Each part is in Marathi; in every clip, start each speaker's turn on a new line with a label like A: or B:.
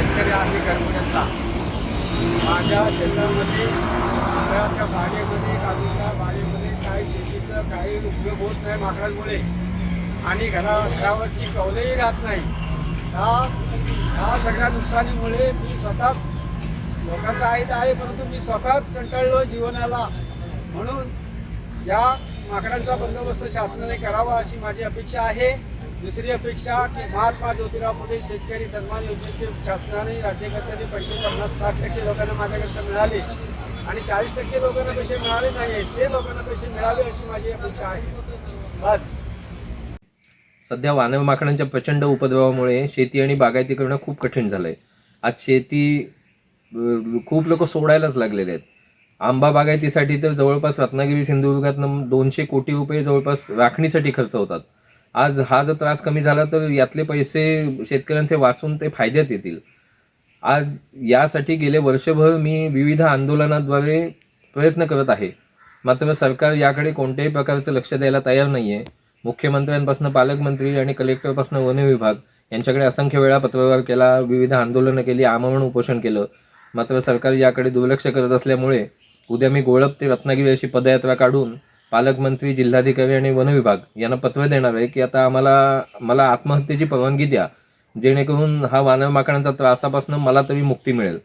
A: शेतकरी आहे करमण्याचा माझ्या शेतामध्ये आंब्याच्या बागेमध्ये काजूच्या बागेमध्ये काही शेतीचं काही उपयोग होत नाही माकडांमुळे. आणि घरा घरावरची कवलंही राहत नाही. ह्या ह्या सगळ्या नुकसानीमुळे मी स्वतःच लोकांचा आहे तर आहे परंतु मी स्वतःच कंटाळलो जीवनाला. म्हणून या माकडांचा बंदोबस्त शासनाने करावा अशी माझी अपेक्षा आहे. दुसरी अपेक्षा की महात्मा ज्योतिराव फुले शेतकरी सन्मान योजनेचे शासनाने राज्यकर्त्यांनी पैसे पन्नास साठ टक्के लोकांना माझ्याकरता मिळाले आणि चाळीस टक्के लोकांना पैसे मिळाले नाही ते लोकांना पैसे मिळावे अशी माझी अपेक्षा आहे. बस.
B: सध्या वानव माकडांच्या प्रचंड उपद्रवामुळे शेती आणि बागायती करणं खूप कठीण झालं आहे आज शेती खूप लोक सोडायलाच लागलेले आहेत. आंबा बागायतीसाठी तर जवळपास रत्नागिरी सिंधुदुर्गातनं दोनशे कोटी रुपये जवळपास राखणीसाठी खर्च होतात. आज हा जर त्रास कमी झाला तर यातले पैसे शेतकऱ्यांचे वाचून ते फायद्यात येतील. आज यासाठी गेले वर्षभर मी विविध आंदोलनाद्वारे प्रयत्न करत आहे. मात्र सरकार याकडे कोणत्याही प्रकारचं लक्ष द्यायला तयार नाही आहे मुख्यमंत्र्यांपासून पालकमंत्री आणि कलेक्टरपासून वन विभाग यांच्याकडे असंख्य वेळा पत्रव्यवहार केला विविध आंदोलनं केली आमरण उपोषण केलं. मात्र सरकार याकडे दुर्लक्ष करत असल्यामुळे उद्या मी गोळप ते रत्नागिरी अशी पदयात्रा काढून पालकमंत्री जिल्हाधिकारी आणि वन विभाग यांना पत्र देणार आहे की आता आम्हाला मला आत्महत्येची परवानगी द्या. जेणेकरून हा वानर माकडांचा त्रासापासून मला तरी मुक्ती मिळेल.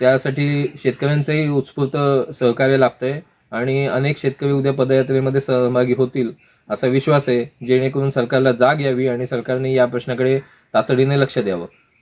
B: त्यासाठी शेतकऱ्यांचंही उत्स्फूर्त सहकार्य लाभतंय आणि अनेक शेतकरी उद्या पदयात्रेमध्ये सहभागी होतील असा विश्वास आहे. जेणेकरून सरकारला जाग यावी आणि सरकारने या प्रश्नाकडे तातडीने लक्ष द्यावं.